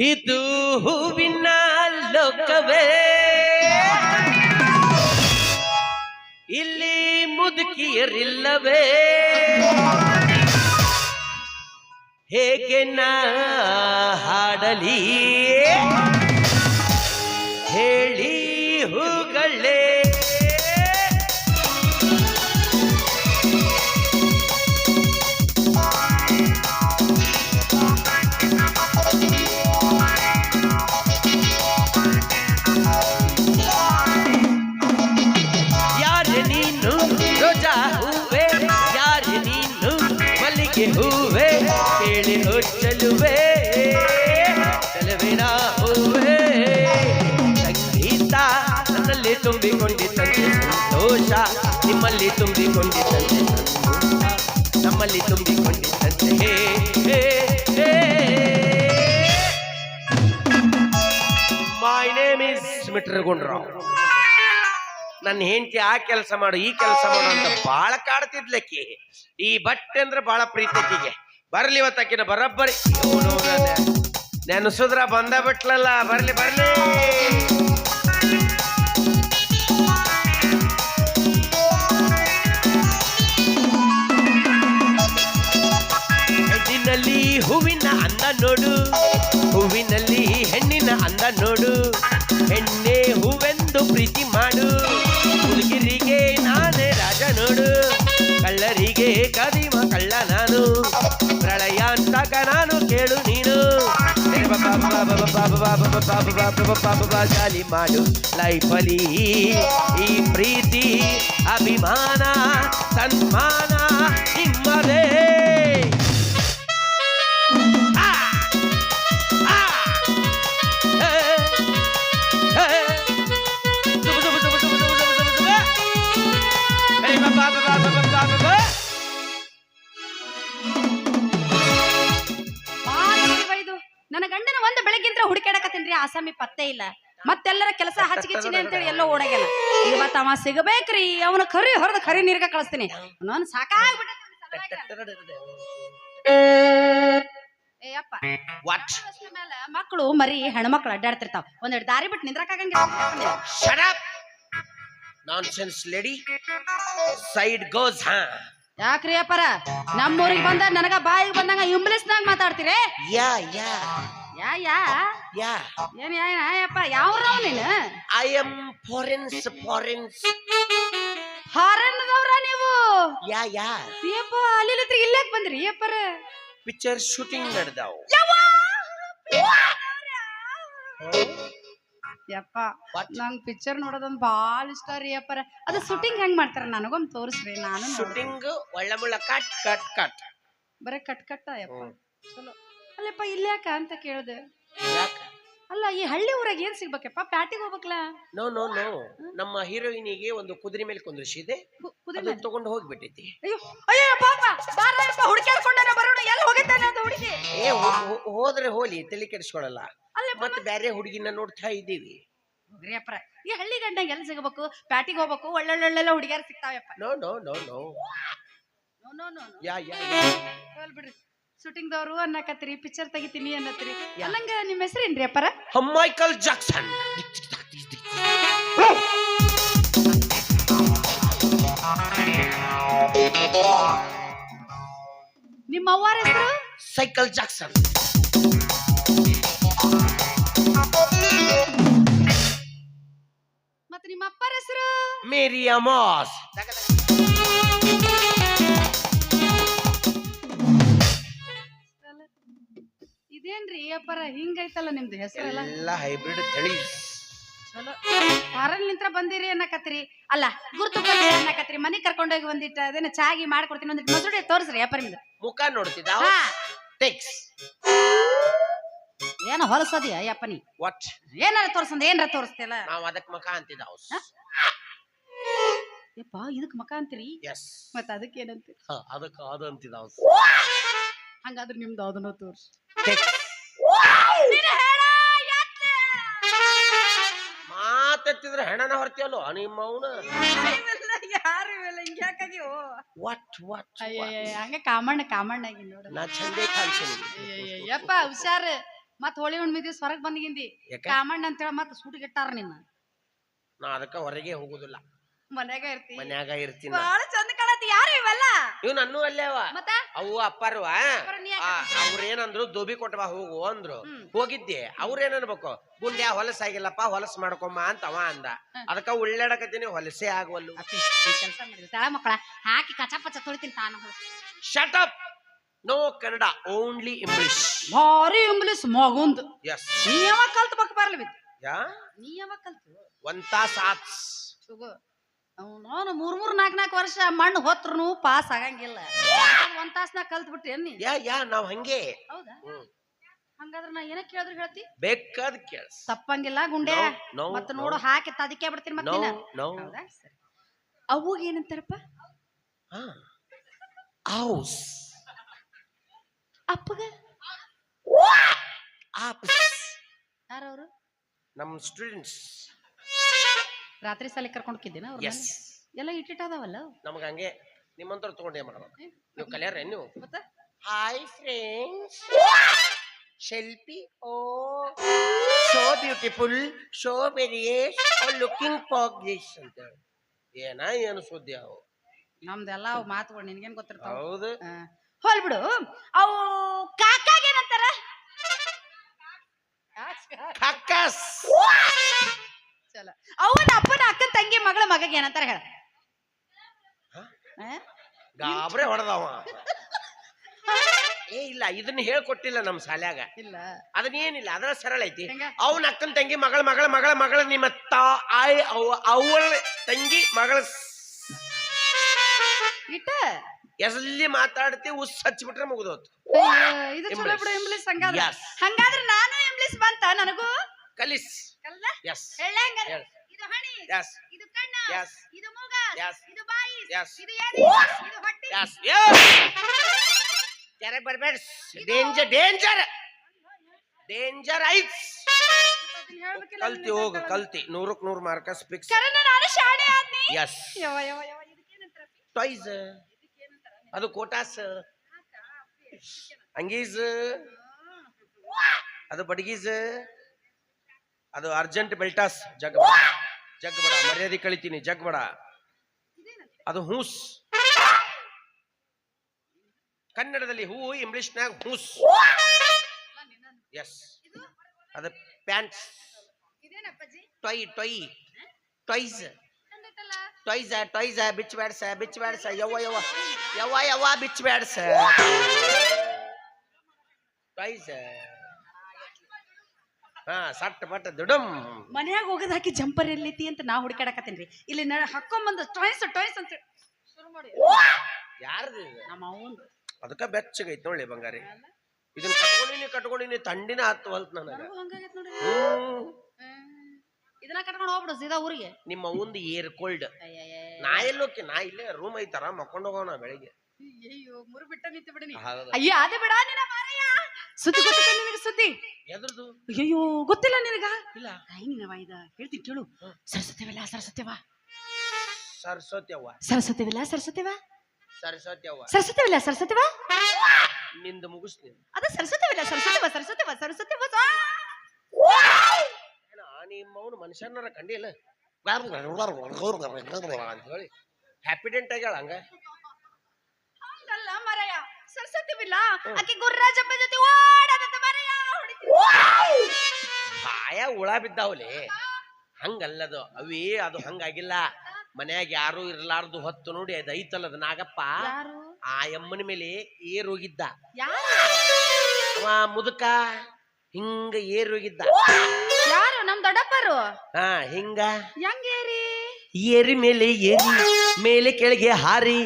ಇದು ಹೂವಿನ ಲೋಕವೇ. ಇಲ್ಲಿ ಮುದುಕಿಯರಿಲ್ಲವೇ. ಹೇಗೆ ನಾ ಹಾಡಲಿ? ಹೇಳಿ. ಮಲ್ಲಿಗೆ ಹೂವೆ, ಕೇಳಿ ಹೊಚ್ಚಲುವೆ ಚಲುವಿನ ಹೂವೆ, ಸಂಗೀತ ನನ್ನಲ್ಲಿ ತುಂಬಿಕೊಂಡಿತಂತೆ ಸಂತೋಷ, ನಿಮ್ಮಲ್ಲಿ ತುಂಬಿಕೊಂಡಿತಂತೆ ಸಂತೋಷ, ನಮ್ಮಲ್ಲಿ ತುಂಬಿಕೊಂಡಿತಂತೆ hey hey my name is mister Gundurao ನನ್ನ ಹೆಂಡತಿ ಆ ಕೆಲಸ ಮಾಡು, ಈ ಕೆಲಸ ಮಾಡು ಅಂತ ಬಾಳ ಕಾಡ್ತಿದ್ಲಕ್ಕಿ ಈ ಬಟ್ಟೆ ಅಂದ್ರೆ ಬಹಳ ಪ್ರೀತಿಗೆ ಬರ್ಲಿ ಇವತ್ತಾಕಿನ ಬರಬ್ಬರಿ. ನೆನಸುದ್ರ ಬಂದ ಬಿಟ್ಲಲ್ಲ, ಬರ್ಲಿ ಬರ್ಲಿ. ಹೂವಿನ ಅನ್ನ ನೋಡು. ಜಾಲಿ ಮಾಡು ಲೈಫಲಿ ಈ ಪ್ರೀತಿ ಅಭಿಮಾನ ಸನ್ಮಾನ ನಿಮ್ಮದೇ ಬೆಳಗ್ಗಿಂತ್ರ ಹುಡುಕಾಡಕತ್ತೀನ್ರಿ ಆಸಾಮಿ ಪತ್ತೆ ಇಲ್ಲ. ಮತ್ತೆಲ್ಲರ ಕೆಲಸ ಹಚ್ಚಿಗಿಚ್ಚಿನಿ ಅಂತೇಳಿ ಎಲ್ಲೋ ಓಡಾಗ್ಯಾನ. ಇವತ್ತ ಅವ ಸಿಗಬೇಕ್ರಿ ಅವನ ಕರಿ ಹೊರದ ಕರಿ ನೀರ್ಗ ಕಳಿಸ್ತೀನಿ. ನಾನು? ಮೇಲೆ ಮಕ್ಕಳು ಮರಿ ಹೆಣ್ಮಕ್ಳು ಅಡ್ಡಾಡ್ತಿರ್ತಾವ. ಒಂದೆರಡು ದಾರಿ ಬಿಟ್ಟು ನಿಂದ್ರಕ್ಕಾಗಂಗಿಲ್ಲ. Side goes, huh? ಯಾಕ್ರಿ ಅಪ್ಪರ? ನಮ್ಮೂರಿಗೆ ಬಂದ ನನಗ ಬಾಯಿಗೆ ಬಂದಂಗ ಇಂಗ್ಲಿಷ್ನಾಗ ಮಾತಾಡ್ತೀರಿ? ಯಾ yeah, ಯಾ ಯಾ? ಯಾ? ಏನ್ ಯಾ ಯಾಯಪ್ಪ ಯಾವ್ರವ್ ನೀನು? ಐ am ಫಾರಿನ್ಸ್ ಫಾರಿನ್ಸ್ ಹಾರನ್ನದವ್ರ ನೀವು? ಯಾ ಯಾ? ಯಪ್ಪ ಅಲ್ಲಿ ಇಲ್ಲಕ್ ಬಂದ್ರಿ ಯಪ್ಪರ ಪಿಕ್ಚರ್ ಶೂಟಿಂಗ್ ನಡೆದಾವ್. ಯಪ್ಪ? ನಂಗ್ ಪಿಕ್ಚರ್ ನೋಡೋದೊಂದ್ ಬಾಳ ಇಷ್ಟ ರೀ ಅಪ್ಪರ ಅದು ಶೂಟಿಂಗ್ ಹೆಂಗ್ ಮಾಡ್ತಾರ ನನಗೊಂದ್ ತೋರಿಸ್ರಿ ನಾನು. ಶೂಟಿಂಗ್ ಒಳ್ಳೆ ಮುಳ್ಳ ಕಟ್ ಕಟ್ ಕಟ್ ಬರೇ ಕಟ್ ಕಟ್ಟ ಯಪ್ಪ. ಚಲೋ. ಅಲ್ಲಪ್ಪ ಇಲ್ಯಾಕ ಅಂತ ಕೇಳ್ದೆ. ಯಾಕ? ಅಲ್ಲ ಈ ಹಳ್ಳಿ ಊರಾಗ ಏನ್ ಸಿಗ್ಬೇಕಪ್ಪ? ಪ್ಯಾಟಿಗೆ ಹೋಗ್ಬೇಕಲ್ಲ ನೋ ನೋ ನೋ. ನಮ್ಮ ಹೀರೋಯಿನಿಗೆ ಒಂದು ಕುದುರೆ ಮೇಲೆ ಕುಂದ್ರಿಸಿದೆ. ಕುದುರೆ. ತಗೊಂಡು ಹೋಗ್ಬಿಟ್ಟೈತಿ ಅಯ್ಯೋ ಅಯ್ಯೋ ಪಾಪ. ಬಾರಪ್ಪ ಹುಡುಕ್ಯಾಡ್ಕೊಂಡಾನ ಬರೋಣ. ಎಲ್ಲಿ ಹೋಗಿದ್ದಾನೆ ಅಂತ ಹುಡುಗಿ? ಏ ಹೋ- ಹೋದ್ರೆ ಹೋಲಿ ತಲೆ ಕೆಡಿಸ್ಕೊಳಲ್ಲ. ಮತ್ತೆ ಬೇರೆ ಹುಡುಗಿನ ನೋಡ್ತಾ ಇದ್ದೀವಿ. ಹೋಗ್ರಿ ಈ ಹಳ್ಳಿ ಗಂಡ ಎಲ್ಲಿ ಸಿಗಬೇಕು? ಪ್ಯಾಟಿಗೆ ಹೋಗ್ಬೇಕು ಒಳ್ಳೊಳ್ಳೆಲ್ಲ ಹುಡುಗಿಯರು ಸಿಗ್ತಾವಪ್ಪ. No no no no. No no no yeah yeah ಬಿಡ್ರಿ. ಶೂಟಿಂಗ್ ದವ್ರು ಅನ್ನಕತ್ರಿ ಪಿಕ್ಚರ್ ತೆಗಿತೀನಿ ಅನ್ನತ್ರಿ ಅಲ್ಲಂಗ ನಿಮ್ಮ ಹೆಸರೇನ್ರಿ ಅಪ್ಪರ? Michael Jackson. ನಿಮ್ಮ ಅವ್ವಾರ ಹೆಸರು? Cycle Jackson. ಮತ್ತೆ ನಿಮ್ಮ ಅಪ್ಪರ ಹೆಸರು? ಮೇರಿ ಅಮಾಸ್. ಇದೇನ್ರಿ ಅಪ್ಪರ ಹಿಂಗೈತಲ್ಲ ನಿಮ್ದು ಹೆಸರೆಲ್ಲ? ಎಲ್ಲ ಹೈಬ್ರಿಡ್ ತಳಿ. ಚಲೋ. ಫಾರನ್ ನಿಂತ್ರ ಬಂದಿರಿ ಅನ್ನಕತ್ರಿ ಅಲ್ಲ ಗುರ್ತು ಅನ್ನಕತ್ರಿ ಮನೆ ಕರ್ಕೊಂಡೋಗಿ ಒಂದಿಟ್ಟ ಅದೇನ ಚಾಗಿ ಮಾಡ್ಕೊಡ್ತೀನಿ ಒಂದಿಟ್ಟು ಮಸೂಡಿ ತೋರಿಸ್ರಿ ಅಪ್ಪರ ನಿಮ್ದು. ಮುಖ ನೋಡ್ತಿದ್ದ? ಹಾ. ಟೆಕ್ಸ್ ಏನ ಹೊಲಸದಿಯ ಯಪ್ಪನಿ ವಾಟ್ ಏನಾರ ತೋರ್ಸಂದ ಏನಾರ ತೋರಿಸ್ತಿಲ್ಲ ನಾವು ಅದಕ್ಕೆ ಮುಖ ಅಂತಿದ್ದಾವ್ ಯಪ್ಪ ಇದಕ್ ಮಕ ಅಂತೀರಿ? ಎಸ್ ಮತ್ತ ಅದಕ್ಕೆ ಏನಂತೀರಿ ಅದಕ್ಕೆ ಅದು ಅಂತಿದ್ದಾವ್ ಹಂಗಾದ್ರೆ ನಿಮ್ದು ಅದನ್ನ ತೋರ್ಸಿ. ಟೆಕ್ಸ್ ಮಾತೆತ್ತಿದ್ರೆ ಹೆಣನ ಹೊರತಿಯಲ್ಲ ನಿಮ್ಮ ಅವನ? ಯಾರು ಇವೆಲ್ಲ? ಹಿಂಗ್ಯಾಕಾಗ್ಯೋ ವಾಟ್ ವಾಟ್ ಅಯ್ಯಯ್ಯ ಹಂಗ ಕಾಮಣ್ಣ ಕಾಮಣ್ಣಾಗಿ ನೋಡ ನಾ ಚಂದೇ ಕಾಣಿಸ್ತೀನಿ ಯಪ್ಪ ಹುಷಾರ್ ಮತ್ ಹೋಳಿ ಹುಣ್ಣಿಮೆ ದಿವಸ ಹೊರಗ್ ಬಂದಿಗಿಂದಿ ಯಾಕ ಕಾಮಣ್ಣ ಅಂತ ಹೇಳಿ ಸೂಟ್ ಗಿಟ್ಟಾರ ನಿನ್ನ ನಾ ಅದಕ್ಕ ಹೊರಗೆ ಹೋಗುದಿಲ್ಲ ಮನ್ಯಾಗ ಇರ್ತಿ ಮನ್ಯಾಗ ಇರ್ತೀನಿ ಬಾಳ ಚಂದ ಇವೆಲ್ಲ ಇವ್ ನನ್ನೂ ಅಲ್ಲೇ ಅವ. ಮತ್ತ? ಅವು ಅಪ್ಪಾರವ ಅಪ್ಪಾರು ನೀ ಯಾಕೆ ಅವ್ರ ಏನಂದ್ರು ದೋಬಿ ಕೊಟ್ಟವ ಹೋಗು ಅಂದ್ರು. ಹೋಗಿದ್ದೆ. ಅವ್ರ ಗುಂಡ್ಯ ಹೊಲಸ್ ಆಗಿಲ್ಲಪ್ಪ ಹೊಲಸ್ ಮಾಡ್ಕೊಮ್ಮ ಅಂತ ಅವ ಅಂದ. ಅದಕ್ಕ ಉಳ್ಳಾಡಕತ್ತೀನಿ ಹೊಲಸೇ ಆಗವಲ್ಲು. ಕೆಲಸ ಮಾಡಿದ್ರಿ ತಳ ಮಕ್ಕಳ ಹಾಕಿ ಕಚ ಪಚ ತೊಳಿತೀನಿ ತಾನು. Shut up no Kannada only English ಭಾರಿ ಇಂಗ್ಲಿಷ್ ಮಗುಂದ್. ಎಸ್ ನೀ ಯಾವಾಗ ಕಲ್ತ್ ಬಕ್ ಬರ್ಲಿ ಯಾ? ನೀ ಯಾವಾಗ ಕಲ್ತು ಒಂದ್ ತಾಸ್ ಆತ್ಸ್ ಅವನು ಮೂರ್ ಮೂರ್ ನಾಲ್ಕ್ ನಾಲ್ಕು ವರ್ಷ ಮಣ್ಣು ಹೊತ್ರು ಪಾಸ್ ಆಗಂಗಿಲ್ಲ. ಒಂದ್ ತಾಸ್ನಾಗ ಕಲ್ತ್ ಬಿಟ್ರಿ ಯಾ ಯಾ ನಾವ್ ಹಂಗೆ. ಹೌದಾ? ಹಂಗಾದ್ರೆ ನಾ ಏನ ಕೇಳಿದ್ರು ಹೇಳ್ತಿ? ಬೇಕಾದ ಕೇಳ್ಸ್. ತಪ್ಪಂಗಿಲ್ಲ ಗುಂಡೆ No, no, ಮತ್ತ ನೋಡು ಹಾಕಿ ತದಕ್ಕೆ ಬಿಡ್ತೀನಿ ಮತ್ತೆ ನೋ ಹೌದಾ? ಸರಿ. ಅವಾಗ ಏನಂತಾರಪ್ಪ? ಹೌಸ್ ಅಪ್ಪಗ? ಆಪ್ಸ್. ಯಾರವ್ರು? ನಮ್ಮ ಸ್ಟೂಡೆಂಟ್ಸ್. ರಾತ್ರಿ ಸಾಲಿ ಕರ್ಕೊಂಡು ಹೋಗಿದ್ದೇನ ಅವ್ರ ಎಸ್ ಎಲ್ಲ ಇಟ್ಟಿಟ್ಟ ಅದಾವಲ್ಲ ನಮ್ಗೆ ಹಂಗೆ ನಿಮ್ಮಂತವ್ರು ತಗೊಂಡೇ ಮಾಡ್ಬೇಕು ನೀವು ಕಲಿಯಾರ ನೀವು ಮತ್ತ? Hi friends selfie oh so beautiful so various looking for this ಅಂತ ಏನ ಏನು ಸುದ್ದಿ ಅವು? ನಮ್ದೆಲ್ಲ ಅವು ಮಾತುಗಳು ನಿನ್ಗೇನ್ ಗೊತ್ತಿರ್ತಾವ? ಹೌದು. ಹೋಲ್ಬಿಡು ಅವು ಕಾಕಾಗ ಏನಂತಾರ? ಕಕ್ಕಸ್ ಚಲೋ. ಅವನ ತಂಗಿ ಮಗಳ ಮಗಗೆ ಏನಂತಾರ ಹೇಳ? ಗಾಬ್ರೆ ಹೊಡೆದವ ಏ ಇಲ್ಲ ಇದನ್ನ ಹೇಳ್ಕೊಟ್ಟಿಲ್ಲ ನಮ್ ಶಾಲ್ಯಾಗ. ಇಲ್ಲ. ಅದನ್ನೇನಿಲ್ಲ ಅದ್ರ ಸರಳ ಐತಿ. ಅವನ್ ಅಕ್ಕನ ತಂಗಿ ಮಗಳ ಮಗಳ ಮಗಳ ಮಗಳ ನಿಮ್ಮ ತಾ ಆಯ್ ಅವ- ಅವಳ ತಂಗಿ ಮಗಳ ಇಟ್ಟ? ಎಲ್ಲಿ ಮಾತಾಡ್ತಿ ಉಸ್ ಹಚ್ಚಿಬಿಟ್ರೆ ಮುಗಿದೋತು. ಇದು ಚಲೋ English. ಬಿಡು ಇಂಗ್ಲಿಷ್ ಹಂಗಾದ್ರೆ. ಹಂಗಾದ್ರೆ ನಾನು ಇಂಗ್ಲಿಷ್ ಬಂತ ನನಗೂ? ಕಲಿಸ್. ಎಸ್ ಹೇಳ ಇದು ಹಣಿ. Yes Yes. ಇದು ಮೂಗ Yes. ಇದು ಬಾಯಿ Yes. ಇದು ಎದೆ ಇದು ಹೊಟ್ಟೆ. ಎಸ್ ತೆರೆ ಬರಬೇಡ. ಡೇಂಜರ್ ಡೇಂಜರ್ ಡೇಂಜರ್ ಐಟ್ಸ್ ಅದನ್ನ ಹೇಳ್ಬೇಕಿಲ್ಲ ಕಲ್ತಿ ಹೋಗು ಕಲ್ತಿ. ನೂರಕ್ ನೂರು ಮಾರ್ಕಸ್ ಫಿಕ್ಸ್ ಕರೆನ ನಾನು ಶಾಣೆ ಆದ್ನಿ. ಇದಕ್ಕೇನಂತಾರ ಟಾಯ್ಸ್ ಅದು ಕೋಟಾಸ್ ಅಂಗೀಸ್. ಅದು ಬಡಗೀಸ್. ಅದು ಅರ್ಜೆಂಟ್ ಬೆಲ್ಟಾಸ್ ಜಗ್ ಬಡ ಜಗ್ ಬಡ, ಮರ್ಯಾದೆ ಕಳಿತೀನಿ, ಜಗ್ ಬಡ. ಅದು ಹೂಸ್. ಕನ್ನಡದಲ್ಲಿ ಹೂ, ಇಂಗ್ಲಿಷ್ನಾಗ ಹೂಸ್. ಎಸ್ ಅದು pants. Toy toy toys toys toys ಬಿಚ್ ಬ್ಯಾಡ್ಸ ಬಿಚ್ ಬ್ಯಾಡ್ಸ. ಯವ್ವ ಯವ್ವ. ಯವ್ವ ಯವ್ವ ಬಿಚ್ ಬ್ಯಾಡ್ಸ. ಟೊಯ್ಸ ಹಾ ಸಟ್ ಬಟ್ ದುಡಮ್ ಮನ್ಯಾಗ ಹೋಗದ್ ಹಾಕಿ ಜಂಪರ್ ಎಲ್ಲೈತಿ ಅಂತ ನಾ ಹುಡುಕಾಡಕತ್ತೇನ್ರಿ ಇಲ್ಲಿ ನಾ ಹಾಕೊಂಬಂದ ಟಾಯ್ಸ್ ಟಾಯ್ಸ್ ಅಂತ ಶುರು ಮಾಡಿ. ಯಾರ್ದು ಇದು? ನಮ್ಮ ಅವನ್ ಅದಕ್ಕ ಬೆಚ್ಚಗೈತ್ ನೋಡಿ ಬಂಗಾರಿ. ಇದನ್ನ ಕಟ್ಕೊಂಡಿನಿ ಕಟ್ಕೊಂಡಿನಿ ತಂಡಿನ ಹತ್ತು ಹೊಲ್ತ್ ನನಗ ಹಂಗಾಗೈತ್ ಹ್ಮ್. ಇದನ್ನ ಕಟ್ಕೊಂಡು ಹೋಗ್ಬಿಡು ಸೀದಾ ಊರಿಗೆ. ನಿಮ್ಮ ಅವಂದು ಏರ್ ಕೋಲ್ಡ್. ನಾ ಎಲ್ಲೋಕೆ ನಾ ಇಲ್ಲೇ ರೂಮ್ ಐತಾರ ಮಕ್ಕೊಂಡು ಹೋಗೋಣ ಬೆಳಿಗ್ಗೆ ಅಯ್ಯೋ ಮುರು ಬಿಟ್ಟ ನಿಂತು ಬಿಡಿ ಅಯ್ಯ ಅದೇ ಬಿಡ ನಿನ್ನ ಮಾರಯ್ಯ. ಸುದ್ದಿ ಗೊತ್ತಿಲ್ಲ ನಿನಗೆ ಸುದ್ದಿ? ಎದ್ರದು ಅಯ್ಯೋ ಗೊತ್ತಿಲ್ಲ ನಿನಗ? ಇಲ್ಲ. ತಾಯಿ ನಿನ್ನ ವಾಯ್ದ ಹೇಳ್ತೀನಿ ಕೇಳು. ಸರಸ್ವತಿವಲ್ಲ ಸರಸ್ವತಿವ ಸರಸ್ವತಿ ಅವ್ವ ಸರಸ್ವತಿವಿಲ್ಲ ಸರಸ್ವತಿವ ಸರಸ್ವತಿ ಅವ್ವ ಸರಸ್ವತಿವಿಲ್ಲ ಸರಸ್ವತಿವ ನಿಂದು ಮುಗಿಸ್ತೀನಿ ಅದ ಸರಸ್ವತಿವಲ್ಲ ಸರಸ್ವತಿವ ಸರಸ್ವತಿವ ಸರಸ್ವತಿವ ಏನ ಮನುಷ್ಯನರ ಕಂಡಿಲ್ಲ. ಅಂತ ಹೇಳಿ. ಹ್ಯಾಪಿಡೆಂಟ್ ಆಗ್ಯಾಳ ಹಂಗ? ಸರಸ್ವತಿವಿಲ್ಲ ಆಕೆ ಗುರ್ರಾಜಪ್ಪ ಜೊತೆ ಓಡಾಡತ್ತ ಬಾಯ ಹುಳ ಬಿದ್ದಾವಲೆ. ಹಂಗಲ್ಲದು ಅವೇ ಅದು ಹಂಗಾಗಿಲ್ಲ. ಮನ್ಯಾಗ ಯಾರು ಇರ್ಲಾರ್ದು ಹೊತ್ತು ನೋಡಿ ಅದ ಐತಲ್ಲ ಅದು ನಾಗಪ್ಪ. ಯಾರು? ಆ ಎಮ್ಮನ ಮೇಲೆ ಏರೋಗಿದ್ದ. ಅವ ಮುದುಕ ಹಿಂಗ ಏರೋಗಿದ್ದ. ಹೋಗಿದ್ದ ಯಾರು? ನಮ್ ದೊಡ್ಡಪ್ಪರು? ಹಾ ಹಿಂಗ. ಹೆಂಗೇರಿ? ಏರಿ ಮೇಲೆ ಏರಿ ಮೇಲೆ ಕೆಳಗೆ ಹಾರಿ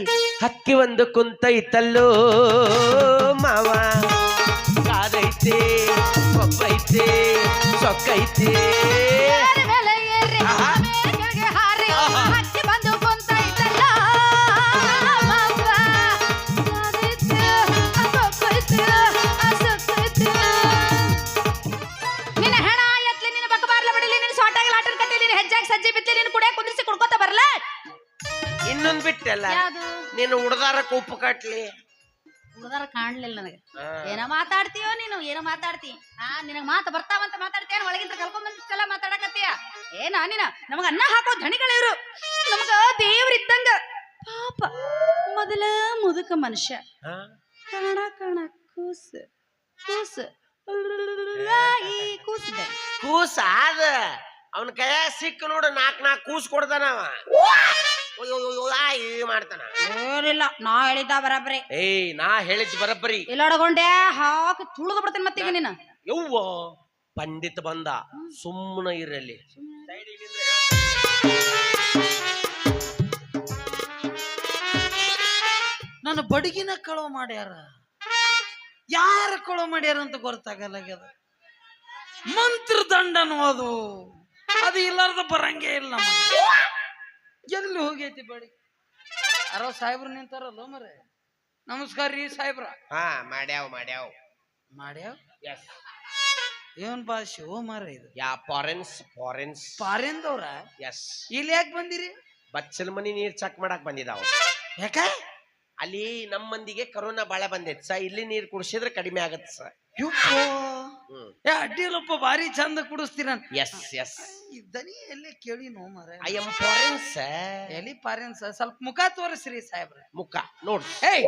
ಹಕ್ಕಿ ಒಂದು ಕುಂತೈತಲ್ಲೋ ಮಾವ. ಕಾದೈತೆ ಕೊಬ್ಬೈತೆ ಸೊಕ್ಕೈತೆ ಬಿಟ್ಟಲ್ಲ. ಯಾವುದು? ನೀನು ಉಡ್ದಾರ ಉಪ್ಪು ಕಟ್ಲಿ. ಹುಡ್ದಾರ ಕಾಣ್ಲಿಲ್ಲ ನನಗೆ. ಏನ ಮಾತಾಡ್ತೀಯೋ ನೀನು ಏನೋ ಮಾತಾಡ್ತಿ? ಆ ನಿನಗ ಮಾತು ಬರ್ತಾವಂತ ಮಾತಾಡ್ತೀಯ? ಒಳಗಿಂತ ಕಲ್ಕೊಂಡ್ ಬಂದಿಷ್ಟೆಲ್ಲ ಮಾತಾಡಕತ್ತೀಯ? ಏನ ನೀನ? ನಮಗ ಅನ್ನ ಹಾಕೋ ಧಣಿಗಳಿವ್ರು ನಮಗ ದೇವ್ರಿದ್ದಂಗ ಪಾಪ ಮೊದಲ ಮುದುಕ ಮನುಷ್ಯ? ಕಣ ಕಣ ಕೂಸ ಕೂಸ. ಈ ಕೂಸಿದೆ ಕೂಸ ಅದ ಅವನ ಕೈಯಾಗ ಸಿಕ್ಕ ನೋಡು ನಾಕ್ ನಾಕ್ ಕೂಸ್ ಕೊಡ್ತಾನ ಮಾಡ್ತಾನ. ಏನಿಲ್ಲ ನಾ ಹೇಳಿದ್ದ ಬರಾಬರಿ ಏಯ್ ನಾ ಹೇಳಿದ್ ಬರಬ್ಬರಿ. ಇಲ್ಲ ಒಳಗೊಂಡೆ ಹಾಕಿ ತುಳಿದು ಬಿಡ್ತೀನಿ ಮತ್ತೀಗ ನೀನು. ಯವ್ವ ಪಂಡಿತ್ ಬಂದ ಸುಮ್ಮನ ಇರಲಿ. ನನ್ನ ಬಡಗಿನ ಕಳವು ಮಾಡ್ಯಾರ? ಯಾರ ಕಳವು ಮಾಡ್ಯಾರ ಅಂತ ಗೊತ್ತಾಗಲ್ಲ ಮಂತ್ರ ದಂಡನು ಅದು. ಅದು ಇಲ್ಲಾರ್ದ ಬರಂಗೇ ಇಲ್ಲ ನಮಗೆ. ಎಲ್ಲಿ ಹೋಗೈತಿ ಬಡಿ ಅರೋ ಸಾಹೇಬ್ರು ನಿಂತಾರಲ್ಲ ಮರೆ? ನಮಸ್ಕಾರ ರೀ ಸಾಹೇಬ್ರ. ಹಾ ಮಾಡ್ಯಾವ್ ಮಾಡ್ಯಾವ್. ಮಾಡ್ಯಾವ? ಎಸ್ ಏನ್ ಭಾಷೆ ಓ ಮಾರ ಇದು? ಯಾ ಫಾರೆನ್ಸ್ ಫಾರೆನ್ಸ್ ದವ್ರ ಎಸ್ ಇಲ್ಲಿ ಯಾಕೆ ಬಂದಿರಿ? ಬಚ್ಚಲ್ ಮನಿ ನೀರ್ ಚೆಕ್ ಮಾಡಕ್ ಬಂದಿದಾವ. ಯಾಕ? ಅಲ್ಲಿ ನಮ್ಮ ಮಂದಿಗೆ ಕರೋನಾ ಬಾಳ ಬಂದೈತ್ ಸ. ಇಲ್ಲಿ ನೀರ್ ಕುಡಿಸಿದ್ರೆ ಕಡಿಮೆ ಆಗತ್ತೆ ಸ. ಯಪ್ಪೋ! ಏ ಅಡ್ಡಿಲಪ್ಪ ಭಾರಿ ಚಂದ ಕುಡಿಸ್ತೀರ ಎಸ್ ಎಸ್ ಇದ್ದನಿ ದನಿ ಎಲ್ಲೇ ಕೇಳಿ ನೋ ಮರ ಐ ಎಂ ಫಾರೆನ್ಸ್ ಎಲಿ ಪಾರೆನ್ಸ್ ಸ್ವಲ್ಪ ಮುಖ ತೋರಿಸ್ರಿ ಸಾಹೇಬ್ರ. ಮುಖ ನೋಡ್ರಿ. ಏಯ್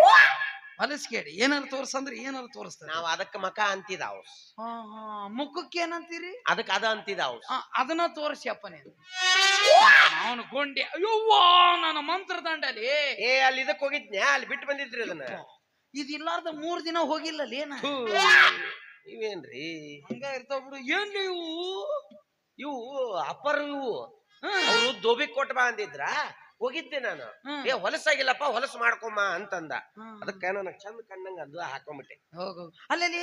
ಹೊಲಸ್ ಕೇಳಿ. ಏನಾರು ತೋರ್ಸಂದ್ರೆ ಏನಾರು ತೋರಿಸ್ತಾರೆ ನಾವ್ ಅದಕ್ಕ ಮಕ ಅಂತಿದಾವ್ ಹಾ ಹಾ. ಮುಖಕ್ಕೆ ಏನಂತೀರಿ ಅದಕ್ಕೆ ಅದ ಅಂತಿದಾವ್ ಅದನ್ನ ತೋರಿಸಿ ಅಪ್ಪ ನೀನು. ಅವನು ಗೊಂಡಿ. ಅಯ್ಯವ್ವ ನನ್ನ ಮಂತ್ರದಂಡಲಿ ಏ ಅಲ್ಲಿ ಇದಕ್ಕೆ ಹೋಗಿದ್ನ್ಯಾ? ಅಲ್ಲಿ ಬಿಟ್ಟು ಬಂದಿದ್ರಿ ಅದನ್ನ? ಇದಿಲ್ಲಾರ್ದ ಇಲ್ಲಾರ್ದ ಮೂರ್ ದಿನ ಹೋಗಿಲ್ಲ ಏನ? ಥೂ, ಇವೇನ್ರಿ ಹಂಗ ಇರ್ತಾವ ಬಿಡು. ಏನ್ ಇವು? ಇವು ಅಪ್ಪರ್ ಇವು. ಅವರು ದೋಬಿ ಕೊಟ್ಟ ಬಾ ಅಂದಿದ್ರ ಹೋಗಿದ್ದೆ ನಾನು. ಏ ಹೊಲಸಾಗಿಲ್ಲಪ್ಪ ಹೊಲಸ ಮಾಡ್ಕೊಮ್ಮ ಅಂತಂದ. ಅದಕ್ಕೆ ನನಗ್ ಚಂದ ಕಣ್ಣಂಗ ಅದು ಹಾಕೊಂಬಿಟ್ಟೆ. ಹೋಗು ಅಲ್ಲಲ್ಲಿ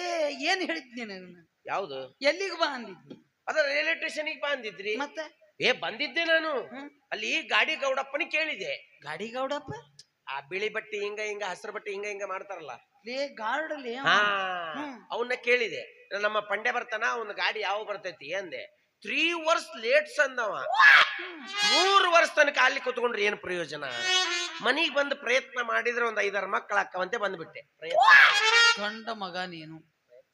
ಏನ್ ಹೇಳಿದ್ನಿ ನಾನು ಯಾವ್ದು? ಎಲ್ಲಿಗೆ ಬಾ ಅಂದಿದ್ನಿ ಅದ ರೈಲ್ವೆ ಸ್ಟೇಷನ್ಗೆ ಬಾ ಅಂದಿದ್ರಿ. ಮತ್ತೆ? ಏ ಬಂದಿದ್ದೆ ನಾನು. ಅಲ್ಲಿ ಗಾಡಿ ಗೌಡಪ್ಪನಿ ಕೇಳಿದೆ. ಗಾಡಿ ಗೌಡಪ್ಪ? ಆ ಬಿಳಿ ಬಟ್ಟೆ ಹಿಂಗ ಹಿಂಗ ಹಸಿರು ಬಟ್ಟೆ ಹಿಂಗ ಹಿಂಗ ಮಾಡ್ತಾರಲ್ಲ. ಲೇ ಗಾರ್ಡ್ ಅಲ್ಲಿ ಹಾ ಹ್ಮ್. ಅವನ್ನ ಕೇಳಿದೆ ನಮ್ಮ ಪಂಡೆ ಬರ್ತಾನ ಅವನ ಗಾಡಿ ಯಾವ ಬರ್ತೈತಿ ಅಂದೆ. ತ್ರೀ ವರ್ಷ ಲೇಟ್ಸ್ ಅಂದವ ಮೂರು ವರ್ಷ ತನಕ ಅಲ್ಲಿ ಕುತ್ಕೊಂಡ್ರೆ ಏನ್ ಪ್ರಯೋಜನ? ಮನಿಗ್ ಬಂದು ಪ್ರಯತ್ನ ಮಾಡಿದ್ರೆ ಒಂದ್ ಐದಾರು ಮಕ್ಕಳ ಅಕ್ಕವಂತೆ ಬಂದ್ಬಿಟ್ಟೆ. ಪ್ರಯತ್ನ. ಗಂಡ ಮಗ ನೀನು.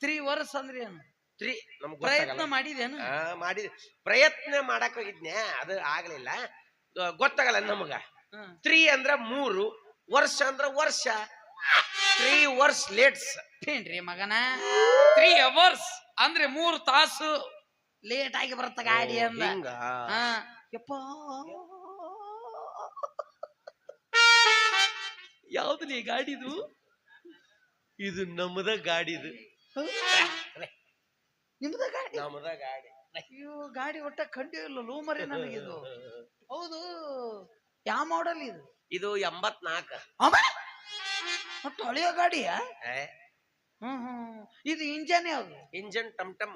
ತ್ರೀ ವರ್ಷ ಅಂದ್ರೆ ಏನು? ತ್ರೀ ನಮ್ ಪ್ರಯತ್ನ ಮಾಡಿದೇನು ಮಾಡಿದ್. ಪ್ರಯತ್ನ ಮಾಡಕ್ ಹೋಗಿದ್ನೆ ಅದು ಆಗ್ಲಿಲ್ಲ. ಗೊತ್ತಾಗಲ್ಲ ನಮಗ. ತ್ರೀ ಅಂದ್ರ ಮೂರು ವರ್ಷ ಅಂದ್ರ ವರ್ಷ. ತ್ರೀ ವರ್ಸ್ ಲೇಟ್ಸ್ ಏನ್ರಿ ಮಗನ? ತ್ರೀ ಅವರ್ಸ್ ಅಂದ್ರೆ ಮೂರ್ ತಾಸು ಲೇಟ್ ಆಗಿ ಬರುತ್ತ ಗಾಡಿ ಅಂದ. ಹಿಂಗ? ಹಾ. ಯಪ್ಪ. ಯಾವ್ದು ನೀ ಗಾಡಿದು? ಇದು ನಮ್ಮದ ಗಾಡಿದು. ನಿಮ್ದ ಗಾಡಿ? ನಮ್ಮದ ಗಾಡಿ. ಅಯ್ಯೋ ಗಾಡಿ ಒಟ್ಟ ಕಂಡು ಇಲ್ಲ ಲೋ ಮರೆ ನನಗಿದು. ಹೌದು. ಯಾವ ಮಾಡಲ್ ಇದು? ಇದು ಎಂಬತ್ನಾಕ ಅಮ್ಮ! ಒಟ್ಟು ಹಳೆಯ ಗಾಡಿಯಾ? ಹ್ಮ್ ಹ್ಮ್ ಇದು ಇಂಜನ್ ಯಾವ್ದು? ಇಂಜನ್ ಟಮ್ ಟಮ್.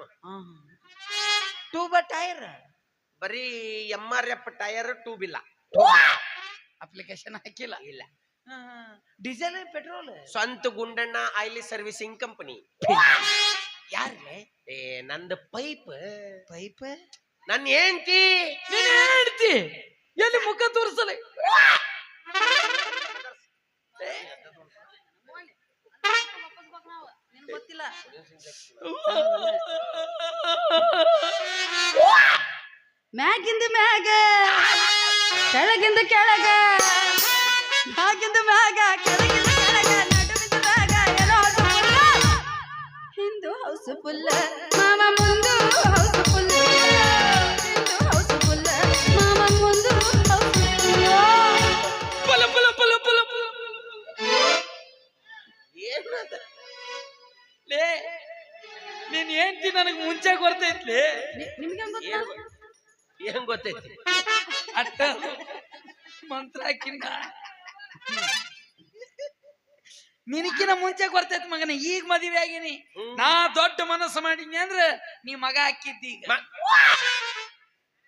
Tube tyre? ಬರೀ M R F tyre tube ಇಲ್ಲ. ಅಪ್ಲಿಕೇಶನ್ ಹಾಕಿಲ್ಲ? ಇಲ್ಲ. Diesel petrol? ಸ್ವಂತ ಗುಂಡಣ್ಣ ಆಯಿಲ್ ಸರ್ವಿಸಿಂಗ್ ಕಂಪನಿ. ಯಾರ್ಲೆ? ಏ ನಂದ ಪೈಪ್. ಪೈಪ್? ನನ್ನ ಹೆಂಡತಿ. ನೀನ್ ಹೇಳ್ತಿ ಎಲ್ಲಿ ಮುಖ ತೋರಿಸಲೆ? ಗೊತ್ತಿಲ್ಲ. ಮ್ಯಾಗಿಂದ ಮ್ಯಾಗ, ಕೆಳಗಿಂದ ಕೆಳಗ, ಮ್ಯಾಗಿಂದ ಮ್ಯಾಗ, ಕೆಳಗಿಂದ ಕೆಳಗ, ನಡುವಿಂದ ಮ್ಯಾಗ ಏನೋ ಹಿಂದೂ ಹೌಸ್ ಫುಲ್ ಮಾಮ ಮುಂದು ಗೊತ್ತೈತಿ ಅಟ್ಟ ಮಂತ್ರ ಹಾಕಿನ ನಿನಕಿನ ಮುಂಚೆ ಬರ್ತೈತಿ ಮಗನ ಈಗ ಮದುವೆ ಆಗಿನಿ. ನಾ ದೊಡ್ಡ ಮನಸ್ಸು ಮಾಡೀನಿ ಅಂದ್ರೆ ನೀ ಮಗ ಹಾಕಿದ್ದಿ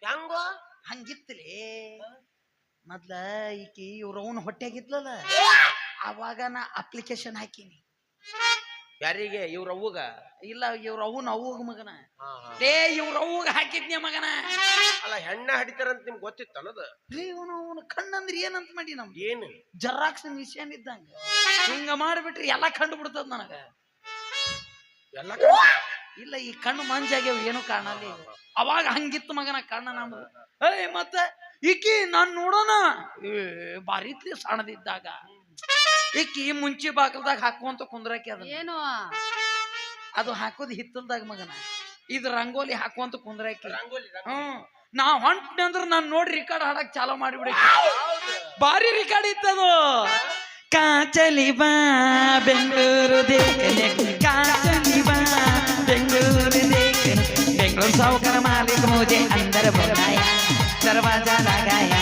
ಹೆಂಗೋ? ಹಂಗಿತ್ತಲೇ ಮೊದ್ಲ ಈಕಿ ಇವ್ರ ಅವನ ಹೊಟ್ಟೆಗಿದ್ಲಲ್ಲ ಅವಾಗ ನಾ ಅಪ್ಲಿಕೇಶನ್ ಹಾಕಿನಿ. ಯಾರಿಗೆ? ಇವ್ರ ಅವ್ವಗ? ಇಲ್ಲ ಇವ್ರ ಅವನ ಅವ್ವಗ ಮಗನ. ಏ. ಲೇ ಇವ್ರ ಅವ್ವಗ ಹಾಕಿದ್ನಿ ಮಗನ? ಅಲ್ಲ ಹೆಣ್ಣ ಹಡಿತಾರಂತ ನಿಮ್ಗೆ ಗೊತ್ತಿತ್ತು ಅನ್ನೋದು ಲೇ ಇವನು ಅವನ ಕಣ್ಣಂದ್ರೆ ಏನಂತ ಮಾಡಿ ನಮ್ ಏನು? ಜರಾಕ್ಸ್ ವಿಷಯ ಇದ್ದಂಗ ಹಿಂಗ ಮಾಡ್ಬಿಟ್ರಿ ಎಲ್ಲಾ ಕಂಡು ಬಿಡ್ತದ ನನಗ ಎಲ್ಲ ಇಲ್ಲ ಈ ಕಣ್ಣು ಮಂಜಾಗ್ಯಾವ ಏನು ಕಾಣಲಿ ಅವಾಗ ಹಂಗಿತ್ತು ಮಗನ ಕಣ್ಣ ನಮ್ದು. ಏಯ್ ಮತ್ತ ಇಕಿ ನಾನ್ ನೋಡೋಣ ಏ ಬಾರಿತ್ಲಿ ಸಣ್ಣದಿದ್ದಾಗ. ಈಕಿ ಮುಂಚಿ ಬಾಕಲ್ದಾಗ ಹಾಕುವಂತ ಕುಂದ್ರಾಕಿ ಅದ ಏನು? ಅದು ಹಾಕೋದು ಹಿತ್ತಲ್ದಾಗ ಮಗನ. ಇದು ರಂಗೋಲಿ ಹಾಕುವಂತ ಕುಂದ್ರಾಕಿ ರಂಗೋಲಿ. ಹ್ಮ್. ನಾ ಹೊಂಟ್ನಿ ಅಂದ್ರ ನಾನ್ ನೋಡಿ ರಿಕಾರ್ಡ್ ಹಾಡಕ್ ಚಾಲೋ ಮಾಡಿಬಿಡಿ ಭಾರಿ ರಿಕಾರ್ಡ್ ಇತ್ತದು. ಕಾಚಲಿ ಬಾ ಬೆಂಗಳೂರು ಕಾಚಲಿ ಬಾ ಬೆಂಗಳೂರು ಬೆಂಗಳೂರು ಸಾವುಕಾರ ಮಾಲಿಕ ಮುಜೆ ಅಂದರ ಬೋನಾಯ ದರ್ವಾಜಾ ಲಗಾಯ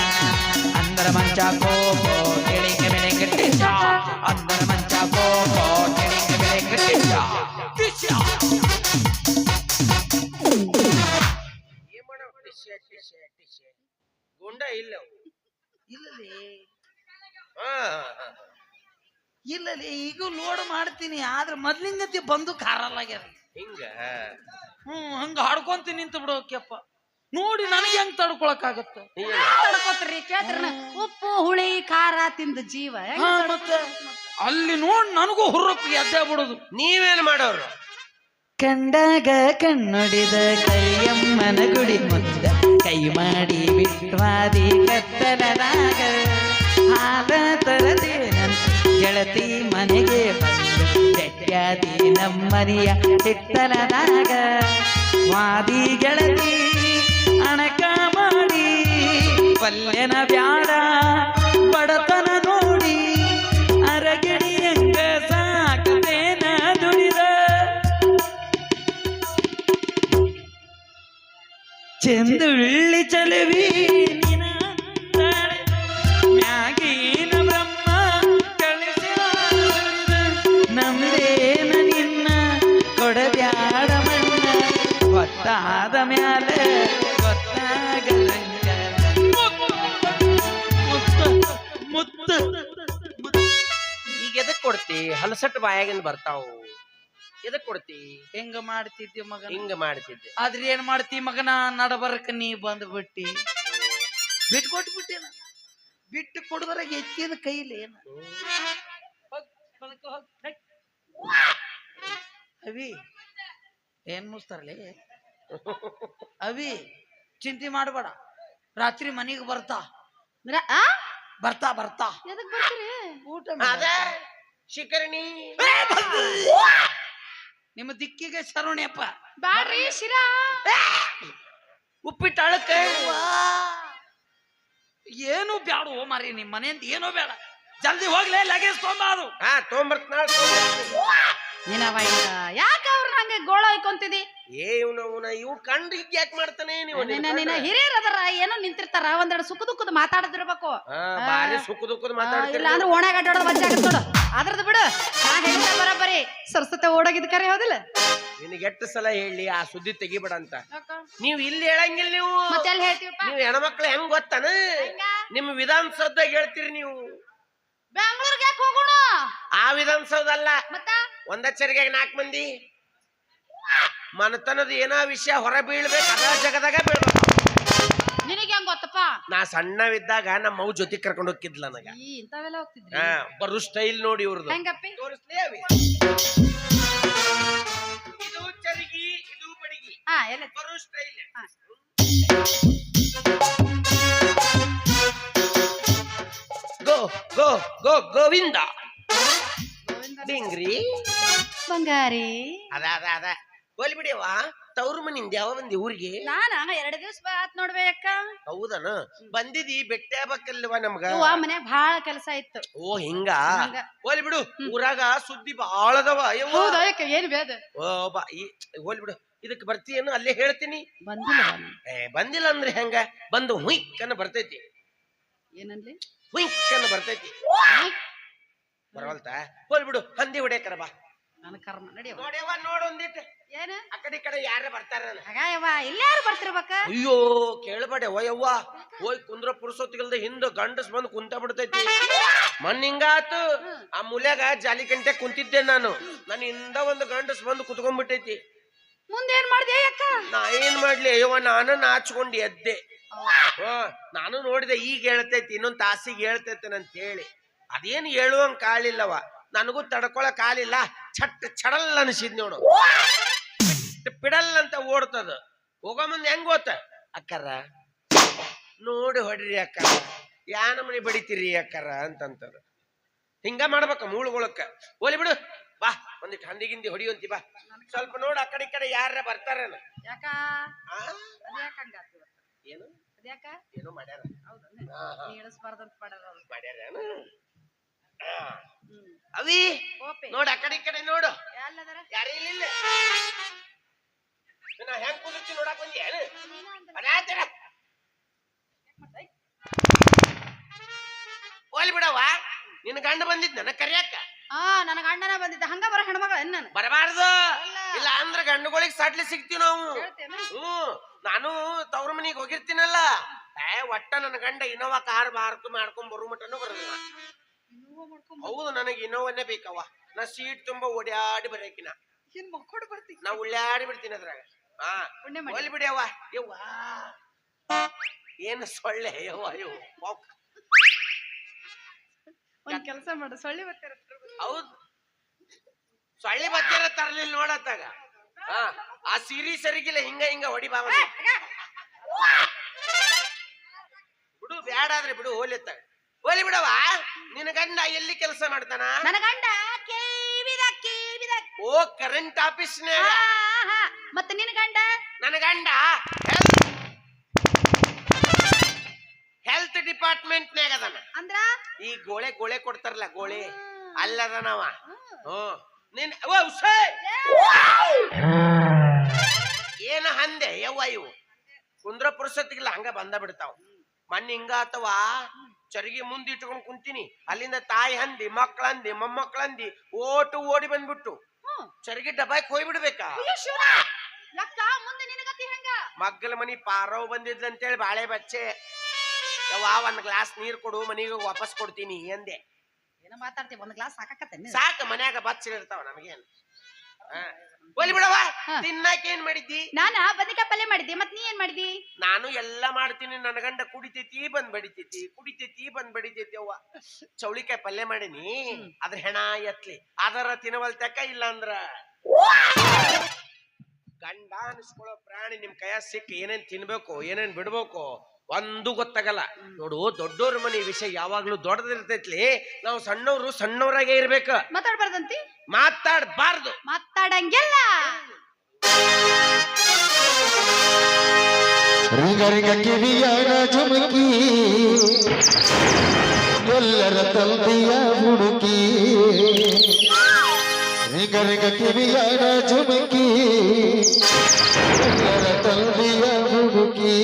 ಅಂದರ ಮಂಚ ಕೋಪೋ ಕೆಳಿಂಗ ಗುಂಡ ಇಲ್ಲ. ಇಲ್ಲಲೇ. ಇಲ್ಲಲೇ ಈಗ ಲೋಡ್ ಮಾಡ್ತೀನಿ ಆದ್ರೆ ಮೊದ್ಲಿಂಗತಿ ಬಂದು ಕಾರಲ್ಲಾಗ್ಯಾರ ಹಿಂಗ? ಹ್ಮ್ ಹಂಗ ಹಾಡ್ಕೊಂತೀನಿ ನಿಂತು ಬಿಡೋಕ್ಯಪ್ಪ ನೋಡಿ ನನಗೆ ಹೆಂಗ್ ತಡ್ಕೊಳಕಾಗತ್ತ ತಡ್ಕೋತ್ರಿ ಕೇಳ್ತಿರ ಉಪ್ಪು ಹುಳಿ ಖಾರ ತಿಂದ ಜೀವ. ಹಾ, ಮತ್ತೆ ಅಲ್ಲಿ ನೋಡ್ ನನಗೂ ಹುರ್ರಪ್ಪಿಗೆ ಎದ್ದೆ ಬಿಡುದು. ನೀವೇನ್ ಮಾಡೋರು? ಕಂಡಾಗ ಕಣ್ಣೊಡಿದ ಕೈಯಮ್ಮನ ಗುಡಿ ಮುಂದೆ ಕೈ ಮಾಡಿ ಬಿಟ್ವಾದಿ ಕತ್ತಲದಾಗ. ಹಾಲ ತರದೇನಂತ ಗೆಳತಿ ಮನೆಗೆ ಬಂದು ಬೆಟ್ಟಾದಿ ನಮ್ಮನಿಯ ಹಿತ್ತಲದಾಗ. ವಾದಿ ಗೆಳತಿ, ಅಣಕ ಮಾಡಿ, ಪಲ್ಯನ ಬ್ಯಾಡ, ಬಡತನ ನೋಡಿ. ಚಂದುಳ್ಳಿ ಚಲವಿ. ಮ್ಯಾಗೀನ ಬ್ರಹ್ಮ ಕಳಿಸಿದ ನಮ್ದೇನ ನಿನ್ನ ಕೊಡಬ್ಯಾಡ ಮಣ್ಣ ಗೊತ್ತಾದ ಮ್ಯಾಲ ಗೊತ್ತಾಗಲ್ಲ ಮುತ್ತ ಈಗ ಎದಕ್ ಕೊಡ್ತಿ ಹಲಸಟ್ಟು ಬಾಯಾಗಿಂದ ಬರ್ತಾವು ಎದಕ್ ಕೊಡ್ತಿ? ಹೆಂಗ ಮಾಡ್ತಿದ್ದಿ ಮಗನ? ಹಿಂಗ ಮಾಡ್ತಿದ್ದೆ. ಆದ್ರೆ ಏನ್ ಮಾಡ್ತಿ ಮಗನ? ನಡಬರಕ ನೀ ಬಂದ್ ಬಿಟ್ಟಿ ಬಿಟ್ಟು ಬಿಟ್ಟೇನ ಬಿಟ್ಟು ಕೊಡದ್ರ ಎತ್ತಿದ ಕೈಲಿ ಏನ. ಅವಿ ಏನ್ ಮುಸ್ತಾರಲಿ? ಅವಿ ಚಿಂತೆ ಮಾಡಬೇಡ. ರಾತ್ರಿ ಮನೆಗೆ ಬರ್ತಾ. ರ- ಆ? ಬರ್ತಾ ಬರ್ತಾ. ಎದಕ್ ಬರ್ತೀರಿ? ಊಟ ಅದ ಶಿಖರಣಿ. ನಿಮ್ಮ ದಿಕ್ಕಿಗೆ ಶರಣಪ್ಪ ಬ್ಯಾಡ್ರಿ ಶಿರಾ. ಉಪ್ಪಿಟ್ಟು ಅಳಕ. ಏನು ಬ್ಯಾಡ ಓ ಮಾರಿ ನಿಮ್ಮ ಮನೆಯಿಂದ ಏನೋ ಬೇಡ. ಜಲ್ದಿ ಹೋಗ್ಲೇ ಲಗೇಜ್ ತೊಂಬಾರು ಹಾ ಈಗ ಯಾಕ ಅವ್ರ ಹಂಗೆ ಗೋಳ ಹೊಯ್ಕೊಂತಿದಿ ಏ ಇವ್ನ ಅವನ ಇವ್ ಕಂಡು ಈಗ ಯಾಕೆ ಮಾಡ್ತಾನೆ ನೀವು ನಿನ್ನ ನಿನ್ನ ಹಿರಿಯರ್ ಅದರ ಏನೋ ನಿಂತಿರ್ತಾರ ಒಂದೆರಡು ಸುಖ ದುಃಖದ ಮಾತಾಡದಿರ್ಬೇಕು. ಬಾರಿ ಸುಖ ದುಃಖದ ಇಲ್ಲ ಅಂದ್ರೆ ಓಣಾಗ ಅಡ್ಡಾಡೋದು ವಜ್ಜೆ ಆಗತ್ ನೋಡು ಅದ್ರದ್ದು ಬಿಡು ನಾ ಹೇಳಿದ ಬರಬರಿ ಸರಸ್ವತಿ ಓಡೋಗಿದ್ ಕರೆ ಹೌದಿಲ್ಲ? ನಿನಗೆ ಎಷ್ಟು ಸಲ ಹೇಳಿ ಆ ಸುದ್ದಿ ತೆಗಿಬೇಡ ಅಂತ. ನೀವ್ ಇಲ್ಲಿ ಹೇಳಂಗಿಲ್ಲ ನೀವು. ಮತ್ತೆ ಎಲ್ಲಿ ಹೇಳ್ತೀವಪ್ಪ? ನೀವು ಹೆಣ್ಮಕ್ಳು ಹೆಂಗ್ ಗೊತ್ತಾನ? ನಿಮ್ ವಿಧಾನಸೌಧ ಹೇಳ್ತೀರಿ ನೀವು. ಬೆಂಗಳೂರಿಗೆ ಯಾಕೆ ಹೋಗೋಣ? ಆ ವಿಧಾನಸೌಧ ಅಲ್ಲ ಒಂದಚ್ಚರಿಗೆ ನಾಲ್ಕು ಮಂದಿ. ಮನತನದ ಏನೋ ವಿಷಯ ಹೊರ ಬೀಳ್ಬೇಕು ಅದ ಜಗದಾಗ ಬೀಳ್ಬೇಕು. ನಿನಗೆ ಹೆಂಗ್ ಗೊತ್ತಪ್ಪ? ನಾ ಸಣ್ಣವಿದ್ದಾಗ ನಮ್ಮ ಅವ್ ಜೊತೆ ಕರ್ಕೊಂಡು ಹೋಗಿದ್ಲ ನನಗ. ಈ ಇಂಥವೆಲ್ಲ ಹೋಗ್ತಿದ್ರಿ? ಹಾ ಬರು ಸ್ಟೈಲ್ ನೋಡಿ ಇವ್ರದ್ದು ಹೆಂಗಪ್ಪಿ? ತೋರಿಸ್ಲೇವಿ ಇದು ಚರಿಗಿ ಇದು ಬಡಿಗಿ. ಹಾ ಎಲ್ಲ ಬರು ಸ್ಟೈಲ್ ಹಾ. ಗೋ ಗೋ ಗೋ ಗೋವಿಂದ. ಬಂಗಾರಿ. ಅದ ಅದ ಅದ. ಹೋಲಿ ಬಿಡಿಯವ್ವ ತವ್ರ ಮನಿಂದ ಯಾವ ಬಂದಿ ಊರಿಗೆ? ನಾನ ಎರಡ್ ದಿವ್ಸ ಆತ್ ನೋಡ್ಬೇಕ ಹೌದನ? ಬಂದಿದಿ ಬೆಟ್ಟೆ ಬಕ್ಕಲ್ವಾ ನಮ್ಗ? ಮನೆ ಮನ್ಯಾಗ ಭಾಳ ಕೆಲಸ ಇತ್ತು. ಓ ಹಿಂಗ. ಹೋಲಿ ಬಿಡು ಊರಾಗ ಸುದ್ದಿ ಬಾಳ ಅದಾವ. ಯವ್ವ. ಹೌದಾ ಯಾಕೆ ಏನ್ ಬೇದ ಓ ಬಾ ಈ ಹೋಲಿ ಬಿಡು ಇದಕ್ ಬರ್ತೀಯೇನು? ಅಲ್ಲೇ ಹೇಳ್ತೀನಿ. ಬಂದಿಲ್ಲ ಅವ್ನು. ಏ ಬಂದಿಲ್ಲ ಅಂದ್ರೆ ಹೆಂಗ? ಬಂದು ಹುಯ್ಕ್ ಅನ್ನ ಬರ್ತೈತಿ. ಏನನ್ಲಿ ಹುಯ್ಕ್ ಅನ್ನ ಬರ್ತೈತಿ ಬರವಲ್ತ? ಹೋಲ್ ಬಿಡು ಹಂದಿ ಹೊಡೆಯಕರ ಬಾ. ನನ್ನ ಕರ್ಮ ನಡಿಯವ ನೋಡ್ಯವ ನೋಡು ಒಂದಿಟ್ಟು. ಏನ? ಆ ಕಡೆ ಈ ಕಡೆ ಯಾರು ಬರ್ತಾರ ಹಾಗಾಯವ್ವ ಇಲ್ಲಾರು ಬರ್ತಿರ್ಬೇಕ? ಅಯ್ಯೋ ಕೇಳಬೇಡ ಓ ಯವ್ವ. ಹೋಯ್ ಕುಂದ್ರ ಪುರುಸೊತ್ತಿಗಲ್ದ ಹಿಂದ ಗಂಡಸ್ ಬಂದು ಕುಂತ ಬಿಡ್ತೈತಿ. ಮೊನ್ನೆ ಹಿಂಗಾತು ಆ ಮುಲ್ಯಾಗ ಜಾಲಿ ಗಂಟೆ ಕುಂತಿದ್ದೆ ನಾನು. ನನ್ನ ಹಿಂದ ಒಂದು ಗಂಡಸ್ ಬಂದು ಕುತ್ಕೊಂಡ್ಬಿಟ್ಟೈತಿ. ಮುಂದೇನ್ ಏನ್ ಮಾಡ್ದೆ ಅಕ್ಕ ನಾ ಏನ್ ಮಾಡ್ಲಿ ಅಯ್ಯವ್ವ ನಾನು ನಾಚ್ಕೊಂಡು ಎದ್ದೆ. ಹಾ ನಾನು ನೋಡಿದೆ ಈಗ ಹೇಳ್ತೈತಿ ಇನ್ನೊಂದ್ ತಾಸಿಗೆ ಹೇಳ್ತೈತೆ ಅಂತ ಹೇಳಿ ಅದೇನು ಹೇಳುವಂಗ್ ಕಾಲಿಲ್ಲವ ನನಗೂ ತಡ್ಕೊಳಕ್ ಕಾಲಿಲ್ಲ. ಚಟ್ ಛಡಲ್ ಅನಿಸಿದ್ ನೋಡು. ಪಿಡಲ್ ಅಂತ ಓಡ್ತದ. ಹೋಗೋ ಮುಂದೆ ಹೆಂಗ್ ಗೊತ್ತ ಅಕ್ಕರ. ನೋಡಿ ಹೊಡ್ರಿ ಅಕ್ಕರ. ಯಾನ ಮನಿ ಬಡಿತೀರಿ ಅಕ್ಕರ ಅಂತಂತದ. ಹಿಂಗ ಮಾಡ್ಬೇಕ ಮೂಳುಗೊಳಕ್ಕ. ಓಲಿ ಬಿಡು. ಬಾ ಒಂದಿಟ್ಟು ಹಂದಿ ಗಿಂದಿ ಹೊಡಿಯಂತಿ ಬಾ. ಸ್ವಲ್ಪ ನೋಡು ಆ ಕಡೆ ಈ ಕಡೆ ಯಾರ ಬರ್ತಾರೇನ? ಏನು? ಅದ್ಯಾಕ? ಏನೋ ಮಾಡ್ಯಾರ. ಮಾಡ್ಯಾರೇನು? ಅವಿ ನೋಡ ಆ ಕಡೆ ಈ ಕಡೆ ನೋಡು. ಯಾರು ಇಲ್ಲ ನಾ ಹೆಂಗ್ ಕುದಿರ್ತಿ ನೋಡಕ್ ಬಂದಿ ಏನು? ಅದಾತರ ಹೋಲಿ ಬಿಡವ್ವ. ನಿನ್ನ ಗಂಡ ಬಂದಿದ್ ನನ್ನ ಕರಿಯಾಕ ಆ ನನ್ನ ಗಂಡನ ಬಂದಿದ್ದ. ಹಂಗ ಬರ ಹೆಣ್ಮಗಳ ನಾನು? ಬರಬಾರ್ದು. ಇಲ್ಲ. ಅಂದ್ರ ಗಂಡುಗಳಿಗೆ ಸಡ್ಲಿ ಸಿಗ್ತೀವಿ ನಾವು. ಹ್ಮ್ ನಾನು ತವ್ರ ಮನಿಗೆ ಹೋಗಿರ್ತೀನಲ್ಲ. ಏ ಒಟ್ಟ ನನ್ನ ಗಂಡ ಇನೋವಾ ಕಾರ್ ಬಾರ್ದು ಮಾಡ್ಕೊಂಡ್ ಬರು ಮಟನು ಬರೋದಿಲ್ಲ. ಮಾಡ್ಕೊಂಡ್ ಹೌದು ನನಗೆ ಇನ್ನೋವನ್ನೇ ಬೇಕವ್ವ ನಾ ಸೀಟ್ ತುಂಬಾ ಓಡಾಡಿ ಬರಕಿನ ಏನ್ ಮಕ್ಕೊಂಡು ಬರ್ತಿ ನಾ ಉಳ್ಳಾಡಿ ಬಿಡ್ತೀನಿ ಅದ್ರಾಗ ಹಾ ಪುಣ್ಯ ಮಾಡಿ ಬಿಡಿ ಅವ್ವ ಯವ್ವ ಏನು ಸೊಳ್ಳೆ ಯವ್ವ ಯವ್ವ ಪೌಕ್. ಒಂದ್ ಕೆಲಸ ಮಾಡು ಸೊಳ್ಳೆ ಬರ್ತಾರ ಹೌದು ಸೊಳ್ಳೆ ಬತ್ತಿರ ತರ್ಲಿಲ್ಲ ನೋಡತ್ತಾಗ ಹಾ ಆ ಸಿರಿ ಸರಿಗಿಲ್ಲ ಹಿಂಗ ಹಿಂಗ ಹೊಡಿ ಬಾವ ಬಿಡು ಬ್ಯಾಡಾದ್ರೆ ಬಿಡು ಹೋಲಿತ್ತಾಗ ಹೋಲಿ ಬಿಡವ ನಿನ್ನ ಗಂಡ ಎಲ್ಲಿ ಕೆಲಸ ಮಾಡ್ತಾನ? ನನ್ನ ಗಂಡ ಕೇವಿದ ಕೇವಿದ. ಓ ಕರೆಂಟ್ ಆಫೀಸ್ನ್ಯಾಗ ಮತ್ತೆ ನಿನ್ನ ಗಂಡ? ನನ್ನ ಗಂಡ ಹೆಲ್ತ್ ಡಿಪಾರ್ಟ್ಮೆಂಟ್ನ್ಯಾಗ ಅದಾನ. ಅಂದ್ರ? ಈ ಗೋಳೆ ಗೋಳೆ ಕೊಡ್ತಾರಲ್ಲ ಗೋಳೆ. ಅಲ್ಲದನವ. ಹ್ಮ್. ನಿನ್ ಓ ಉಸೇ! ಏನ ಹಂದೆ ಯವ್ವ ಇವು? ಕುಂದ್ರ ಪುರುಷತ್ತಿಗಿಲ್ಲ ಹಂಗ ಬಂದ ಬಿಡ್ತಾವ. ಮಣ್ಣು ಹಿಂಗ ಆತವ ಚರಿಗೆ ಮುಂದೆ ಇಟ್ಕೊಂಡು ಕುಂತೀನಿ. ಅಲ್ಲಿಂದ ತಾಯಿ ಹಂದಿ ಮಕ್ಕಳಂದಿ ಮೊಮ್ಮಕ್ಕಳಂದಿ ಓಟು ಓಡಿ ಬಂದ್ಬಿಟ್ಟು. ಚರಿಗೆ ಡಬ್ಬಾಕ್ ಹೋಗ್ಬಿಡ್ಬೇಕಾ ಮಗ್ಗಲ ಮನಿ ಪಾರವ್ ಬಂದಿದ್ಲಂತೇಳಿ ಬಾಳೆ ಬಚ್ಚೆ. ಯವ್ವ ಒಂದ್ ಗ್ಲಾಸ್ ನೀರ್ ಕೊಡು ಮನಿಗೆ ವಾಪಸ್ ಕೊಡ್ತೀನಿ ಎಂದೆ ಏನೋ ಮಾತಾಡ್ತೀವಿ ಒಂದ್ ಗ್ಲಾಸ್ ಸಾಕಾಕತ್ತೇನೆ ಸಾಕ ಮನ್ಯಾಗ ಬಚ್ಚಿರ್ತಾವ ನಮಗೇನ್? ಒಲಿ ಬಿಡವ ಹಾ. ತಿನ್ನಾಕ ಏನ್ ಮಾಡಿದ್ದಿ? ನಾನ ಬದನೆಕಾಯಿ ಪಲ್ಯ ಮಾಡಿದ್ದೆ ಮತ್ ನೀ ಏನ್ ಮಾಡಿದಿ ನಾನು ಎಲ್ಲಾ ಮಾಡ್ತೀನಿ ನನ್ನ ಗಂಡ ಕುಡಿತೈತಿ ಬಂದ್ ಬಡಿತೈತಿ ಕುಡಿತೈತಿ ಬಂದ್ ಬಡಿತೈತಿ ಅವ್ವ. ಚೌಳಿಕಾಯಿ ಪಲ್ಯ ಮಾಡೀನಿ ಅದ್ರ ಹೆಣ ಎತ್ಲಿ. ಅದರ ತಿನ್ನವಲ್ ತಕ್ಕ ಇಲ್ಲ ಅಂದ್ರ ಗಂಡ ಅನ್ಸ್ಕೊಳ್ಳೋ ಪ್ರಾಣಿ ನಿಮ್ ಕೈಯ ಸಿಕ್ಕ ಏನೇನ್ ತಿನ್ಬೇಕು ಏನೇನ್ ಬಿಡ್ಬೇಕು ಒಂದು ಗೊತ್ತಾಗಲ್ಲ. ನೋಡು ದೊಡ್ಡೋರ್ ಮನೆ ವಿಷಯ ಯಾವಾಗ್ಲೂ ದೊಡ್ಡದಿರ್ತೈತ್ಲಿ. ನಾವು ಸಣ್ಣವ್ರು ಸಣ್ಣವ್ರಾಗೆ ಇರ್ಬೇಕು. ಮಾತಾಡ್ಬಾರ್ದಂತಿ? ಮಾತಾಡ್ಬಾರ್ದು. ಮಾತಾಡಂಗಿಲ್ಲ ರಿಗರಿಗ ಕಿವಿಯಾಡ ಜುಮುಕಿ ಎಲ್ಲರ ತಂದೆಯ ಹುಡುಕಿ. ರಿಗರಿಗ ಕಿವಿಯಾಡ ಜುಮುಕಿ ಎಲ್ಲರ ತಂದೆಯ ಹುಡುಕಿ.